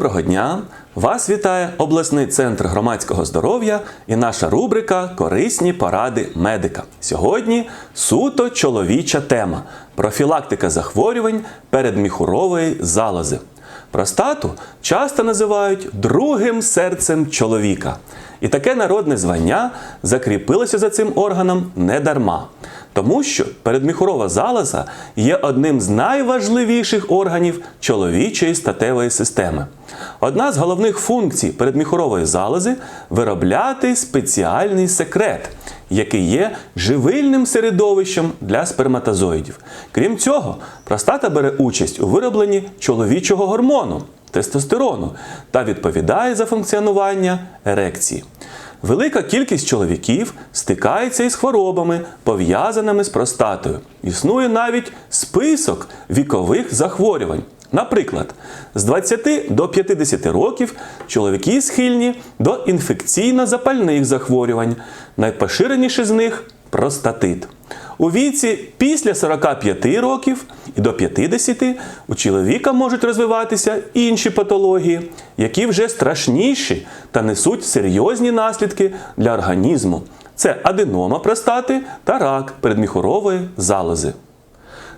Доброго дня! Вас вітає обласний центр громадського здоров'я і наша рубрика Корисні поради медика. Сьогодні суто чоловіча тема профілактика захворювань передміхурової залози. Простату часто називають другим серцем чоловіка. І таке народне звання закріпилося за цим органом не дарма. Тому що передміхурова залоза є одним з найважливіших органів чоловічої статевої системи. Одна з головних функцій передміхурової залози виробляти спеціальний секрет, який є живильним середовищем для сперматозоїдів. Крім цього, простата бере участь у виробленні чоловічого гормону тестостерону та відповідає за функціонування ерекції. Велика кількість чоловіків стикається із хворобами, пов'язаними з простатою. Існує навіть список вікових захворювань. Наприклад, з 20 до 50 років чоловіки схильні до інфекційно-запальних захворювань. Найпоширеніші з них простатит. У віці після 45 років до 50 у чоловіка можуть розвиватися інші патології, які вже страшніші та несуть серйозні наслідки для організму. Це аденома простати та рак передміхурової залози.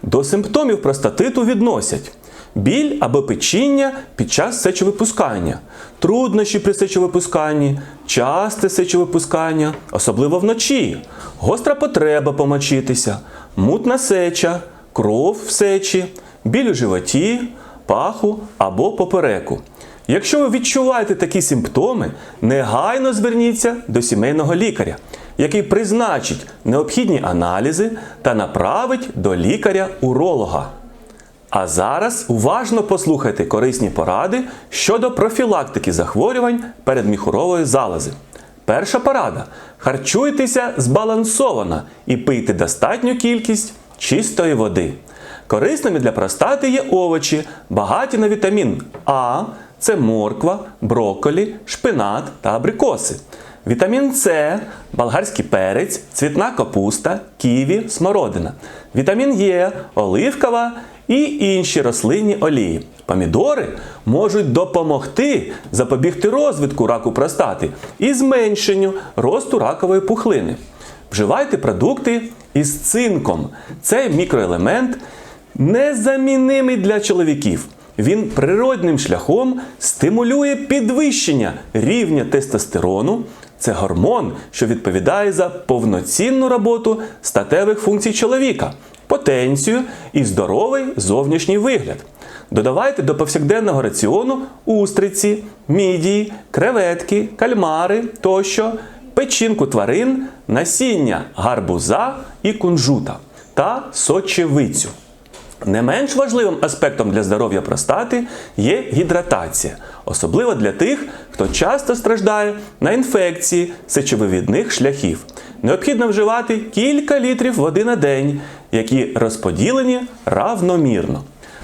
До симптомів простатиту відносять біль або печіння під час сечовипускання, труднощі при сечовипусканні, часте сечовипускання, особливо вночі, гостра потреба помочитися, мутна сеча, кров в сечі, біль у животі, паху або попереку. Якщо ви відчуваєте такі симптоми, негайно зверніться до сімейного лікаря, який призначить необхідні аналізи та направить до лікаря-уролога. А зараз уважно послухайте корисні поради щодо профілактики захворювань передміхурової залози. Перша порада: харчуйтеся збалансовано і пийте достатню кількість чистої води. Корисними для простати є овочі, багаті на вітамін А, це морква, брокколі, шпинат та абрикоси. Вітамін С, болгарський перець, цвітна капуста, ківі, смородина. Вітамін Е, оливкова і інші рослинні олії. Помідори можуть допомогти запобігти розвитку раку простати і зменшенню росту ракової пухлини. Вживайте продукти із цинком. Цей мікроелемент незамінимий для чоловіків. Він природним шляхом стимулює підвищення рівня тестостерону. Це гормон, що відповідає за повноцінну роботу статевих функцій чоловіка, потенцію і здоровий зовнішній вигляд. Додавайте до повсякденного раціону устриці, мідії, креветки, кальмари тощо, печінку тварин, насіння гарбуза і кунжута та сочевицю. Не менш важливим аспектом для здоров'я простати є гідратація, особливо для тих, хто часто страждає на інфекції сечовивідних шляхів. Необхідно вживати кілька літрів води на день, які розподілені равномірно.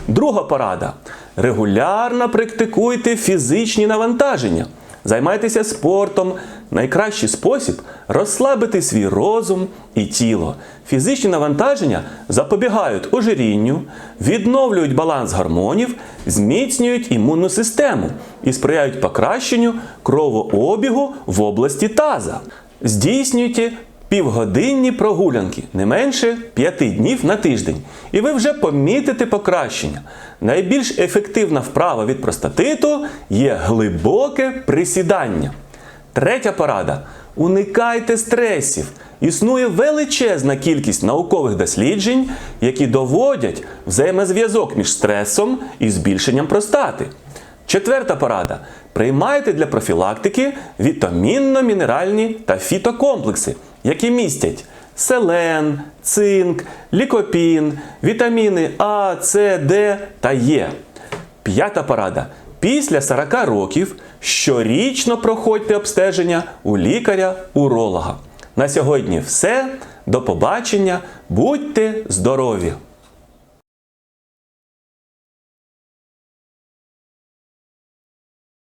Друга порада: регулярно практикуйте фізичні навантаження. Займайтеся спортом. Найкращий спосіб розслабити свій розум і тіло. Фізичні навантаження запобігають ожирінню, відновлюють баланс гормонів, зміцнюють імунну систему і сприяють покращенню кровообігу в області таза. Здійснюйте півгодинні прогулянки не менше 5 днів на тиждень, і ви вже помітите покращення. Найбільш ефективна вправа від простатиту є глибоке присідання. Третя порада: уникайте стресів. Існує величезна кількість наукових досліджень, які доводять взаємозв'язок між стресом і збільшенням простати. Четверта порада: приймайте для профілактики вітамінно-мінеральні та фітокомплекси, які містять селен, цинк, лікопін, вітаміни А, С, Д та Е. П'ята порада. Після 40 років щорічно проходьте обстеження у лікаря-уролога. На сьогодні все. До побачення. Будьте здорові!